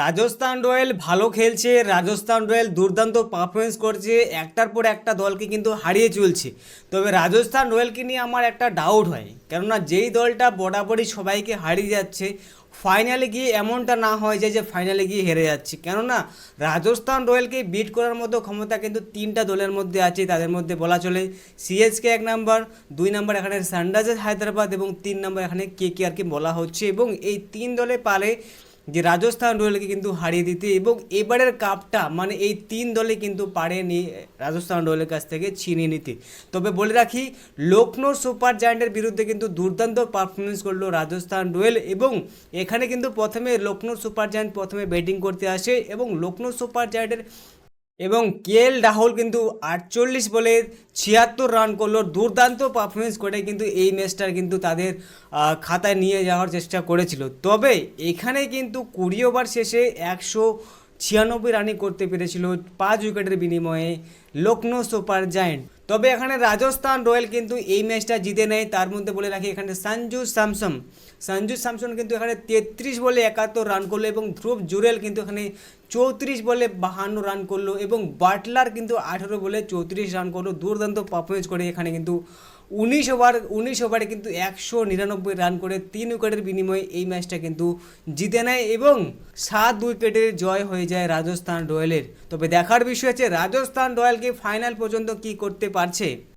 Rajasthan royal ভালো খেলছে, Rajasthan royal দুর্দান্ত পারফরমেন্স করছে, একটার পর একটা দলকে কিন্তু হারিয়ে চলছে। তবে রাজস্থান রয়্যালকে নিয়ে আমার একটা ডাউট হয়, কেননা যেই দলটা বরাবরই সবাইকে হারিয়ে যাচ্ছে ফাইনালে গিয়ে এমনটা না হয় যে যে ফাইনালে গিয়ে হেরে যাচ্ছে। কেননা রাজস্থান রয়্যালকে বিট করার মতো ক্ষমতা কিন্তু তিনটা দলের মধ্যে আছে, তাদের মধ্যে বলা চলে সিএসকে এক নাম্বার দুই নাম্বার এখানে সানরাইজার্স হায়দ্রাবাদ এবং তিন নাম্বার এখানে কে কে আর কি বলা হচ্ছে এবং এই তিন দলে পারে যে রাজস্থান রয়্যালকে কিন্তু হারিয়ে দিতে এবং এবারের কাপটা মানে এই তিন দলে কিন্তু পারেনি রাজস্থান রয়্যালের কাছ থেকে ছিনিয়ে নিতে। তবে বলে রাখি লখনৌ সুপার জায়ান্টের বিরুদ্ধে কিন্তু দুর্দান্ত পারফরমেন্স করল রাজস্থান রয়্যাল এবং এখানে কিন্তু প্রথমে লখনৌ সুপার জায়ান্ট প্রথমে ব্যাটিং করতে আসে এবং লখনৌ সুপার জায়ান্টের এবং কেএল রাহুল কিন্তু আটচল্লিশ বলে ছিয়াত্তর রান করল। দুর্দান্ত পারফরমেন্স করে কিন্তু এই ম্যাচটার কিন্তু তাদের খাতায় নিয়ে যাওয়ার চেষ্টা করেছিল। তবে এখানে কিন্তু কুড়ি ওভার শেষে একশো ছিয়ানব্বই রানই করতে পেরেছিল পাঁচ উইকেটের বিনিময়ে লক্ষ্ণৌ সুপার জায়েন্ট। তবে এখানে রাজস্থান রয়্যাল কিন্তু এই ম্যাচটা জিতে নেয়। তার মধ্যে বলে রাখি এখানে সঞ্জু স্যামসন। সঞ্জু স্যামসন কিন্তু এখানে তেত্রিশ বলে একাত্তর রান করল এবং ধ্রুব জুরেল কিন্তু এখানে চৌত্রিশ বলে বাহান্ন রান করল এবং বাটলার কিন্তু আঠেরো বলে চৌত্রিশ রান করল। দুর্দান্ত পারফরমেন্স করে এখানে কিন্তু উনিশ ওভার, উনিশ ওভারে কিন্তু একশো নিরানব্বই রান করে তিন উইকেটের বিনিময়ে এই ম্যাচটা কিন্তু জিতে নেয় এবং সাত উইকেটের জয় হয়ে যায় রাজস্থান রয়্যালের। তবে দেখার বিষয় আছে রাজস্থান রয়্যালকে ফাইনাল পর্যন্ত কি করতে পারছে?